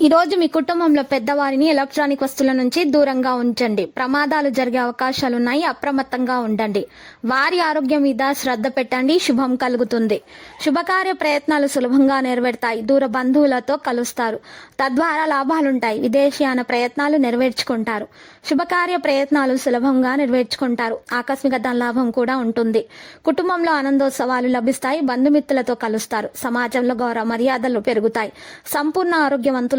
ఈ రోజు మీ కుటుంబంలో పెద్దవారిని ఎలక్ట్రానిక్ వస్తువుల నుంచి దూరంగా ఉంచండి. ప్రమాదాలు జరిగే అవకాశాలున్నాయి అప్రమత్తంగా ఉండండి. వారి ఆరోగ్యం మీద శ్రద్ధ పెట్టండి శుభం కలుగుతుంది. శుభకార్య ప్రయత్నాలు సులభంగా నెరవేరుతాయి దూర బంధువులతో కలుస్తారు. తద్వారా లాభాలుంటాయి విదేశీయాన ప్రయత్నాలు నెరవేర్చుకుంటారు. శుభకార్య ప్రయత్నాలు సులభంగా నెరవేర్చుకుంటారు ఆకస్మిక లాభం కూడా ఉంటుంది. కుటుంబంలో ఆనందోత్సవాలు లభిస్తాయి బంధుమిత్రులతో కలుస్తారు. సమాజంలో గౌరవ మర్యాదలు పెరుగుతాయి. సంపూర్ణ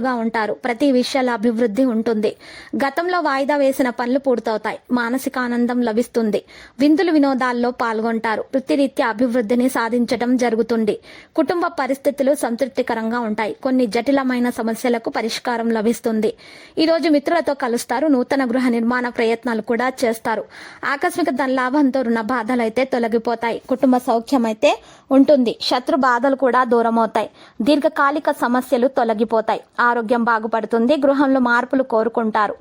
ఆరోగ్యవంతులుగా ఉంటారు. ప్రతి విషయాల అభివృద్ధి ఉంటుంది. గతంలో వాయిదా వేసిన పనులు పూర్తవుతాయి. మానసిక ఆనందం లభిస్తుంది. విందులు వినోదాల్లో పాల్గొంటారు. వృత్తిరీత్యా అభివృద్ధిని సాధించడం జరుగుతుంది. కుటుంబ పరిస్థితులు సంతృప్తికరంగా ఉంటాయి. కొన్ని జటిలమైన సమస్యలకు పరిష్కారం లభిస్తుంది. ఈ రోజు మిత్రులతో కలుస్తారు. నూతన గృహ నిర్మాణ ప్రయత్నాలు కూడా చేస్తారు. ఆకస్మిక ధన లాభంతో రుణ బాధలు అయితే తొలగిపోతాయి. కుటుంబ సౌఖ్యం అయితే ఉంటుంది. శత్రు బాధలు కూడా దూరం అవుతాయి దీర్ఘకాలిక సమస్యలు తొలగిపోతాయి. ఆరోగ్యం బాగుపడుతుంది గృహంలో మార్పులు కోరుకుంటారు.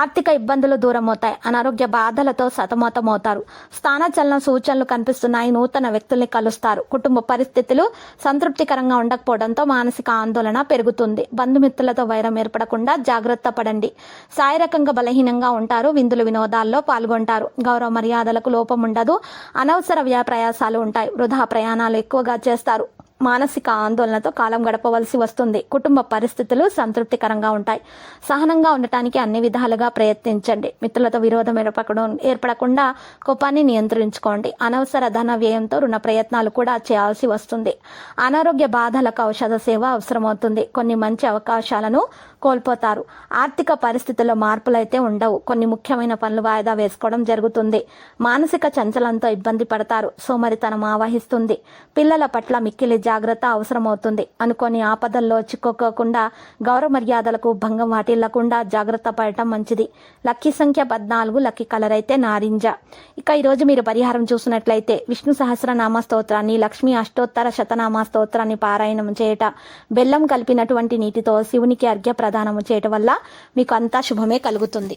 ఆర్థిక ఇబ్బందులు దూరం అవుతాయి అనారోగ్య బాధలతో సతమతమవుతారు. స్థానచలన సూచనలు కనిపిస్తున్నాయి నూతన వ్యక్తుల్ని కలుస్తారు. కుటుంబ పరిస్థితులు సంతృప్తికరంగా ఉండకపోవడంతో మానసిక ఆందోళన పెరుగుతుంది. బంధుమిత్రులతో వైరం ఏర్పడకుండా జాగ్రత్త పడండి. శారీరకంగా బలహీనంగా ఉంటారు విందులు వినోదాల్లో పాల్గొంటారు. గౌరవ మర్యాదలకు లోపం ఉండదు అనవసర వ్యయ ప్రయాసాలు ఉంటాయి. వృధా ప్రయాణాలు ఎక్కువగా చేస్తారు. మానసిక ఆందోళనతో కాలం గడపవలసి వస్తుంది. కుటుంబ పరిస్థితులు సంతృప్తికరంగా ఉంటాయి. సహనంగా ఉండటానికి అన్ని విధాలుగా ప్రయత్నించండి. మిత్రులతో విరోధం ఏర్పడడం ఏర్పడకుండా కోపాన్ని నియంత్రించుకోండి. అనవసర ధన వ్యయంతో రుణ ప్రయత్నాలు కూడా చేయాల్సి వస్తుంది. అనారోగ్య బాధలకు ఔషధ సేవ అవసరమవుతుంది. కొన్ని మంచి అవకాశాలను కోల్పోతారు. ఆర్థిక పరిస్థితుల్లో మార్పులైతే ఉండవు. కొన్ని ముఖ్యమైన పనులు వాయిదా వేసుకోవడం జరుగుతుంది. మానసిక చంచలంతో ఇబ్బంది పడతారు. సోమరితనం ఆవహిస్తుంది. పిల్లల పట్ల మిక్కిలి జాగ్రత్త అవసరమవుతుంది. అనుకోని ఆపదల్లో చిక్కుకోకుండా గౌరవ మర్యాదలకు భంగం వాటిల్లకుండా జాగ్రత్త పడటం మంచిది. లక్కీ సంఖ్య పద్నాలుగు లక్కీ కలర్ అయితే నారింజ. ఇక ఈరోజు మీరు పరిహారం చూసినట్లయితే విష్ణు సహస్రనామ స్తోత్రాన్ని లక్ష్మీ అష్టోత్తర శతనామ స్తోత్రాన్ని పారాయణం చేయట బెల్లం కలిపినటువంటి నీటితో శివునికి అర్ఘ్య ప్రదానము చేయటం వల్ల మీకు అంతా శుభమే కలుగుతుంది.